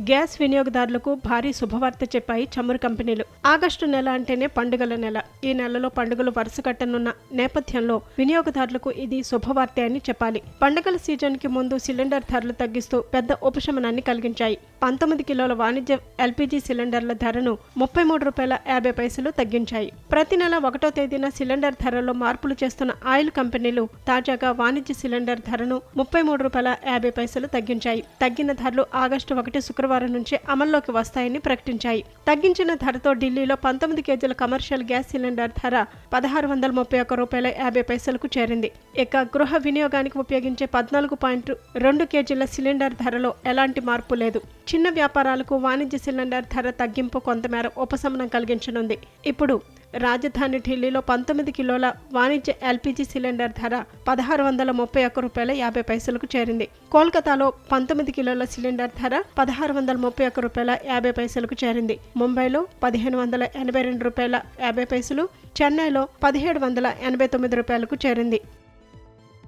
Gas వినియోగదారులకు భారీ శుభవార్త చెప్పాయి చమురు కంపెనీలు. ఆగస్టు నెల అంటేనే పండుగల నెల. ఈ నెలలో పండుగలు వరుస కట్టనున్న నేపథ్యంలో వినియోగదారులకు ఇది శుభవార్తే అని చెప్పాలి. పండుగల సీజన్కి ముందు సిలిండర్ ధరలు తగ్గిస్తూ పెద్ద ఉపశమనాన్ని కలిగించాయి. పంతొమ్మిది కిలోల వాణిజ్య ఎల్పీజీ సిలిండర్ల ధరను ముప్పై మూడు రూపాయల యాభై పైసలు తగ్గించాయి. ప్రతి నెల ఒకటో తేదీన సిలిండర్ ధరలో మార్పులు చేస్తున్న ఆయిల్ కంపెనీలు తాజాగా వాణిజ్య సిలిండర్ ధరను ముప్పై మూడు రూపాయల యాభై పైసలు తగ్గించాయి. తగ్గిన ధరలు ఆగస్టు ఒకటి శుక్రవారం నుంచి అమల్లోకి వస్తాయని ప్రకటించాయి. తగ్గించిన ధరతో ఢిల్లీలో పంతొమ్మిది కేజీల కమర్షియల్ గ్యాస్ సిలిండర్ ధర పదహారు వందల ముప్పై ఒక్క రూపాయల యాభై పైసలకు చేరింది. ఇక గృహ వినియోగానికి ఉపయోగించే పద్నాలుగు పాయింట్ రెండు కేజీల సిలిండర్ ధరలో ఎలాంటి మార్పు లేదు. చిన్న వ్యాపారాలకు వాణిజ్య సిలిండర్ ధర తగ్గింపు కొంతమేర ఉపశమనం కలిగించనుంది. ఇప్పుడు రాజధాని ఢిల్లీలో పంతొమ్మిది కిలోల వాణిజ్య ఎల్పిజి సిలిండర్ ధర పదహారు వందల ముప్పై ఒక్క రూపాయల యాభై పైసలకు చేరింది. కోల్కతాలో పంతొమ్మిది కిలోల సిలిండర్ ధర పదహారు వందల ముప్పై ఒక్క రూపాయల యాభై పైసలకు చేరింది. ముంబైలో పదిహేను వందల ఎనభై రెండు రూపాయల యాభై పైసలు చెన్నైలో పదిహేడు వందల ఎనభై తొమ్మిది రూపాయలకు చేరింది.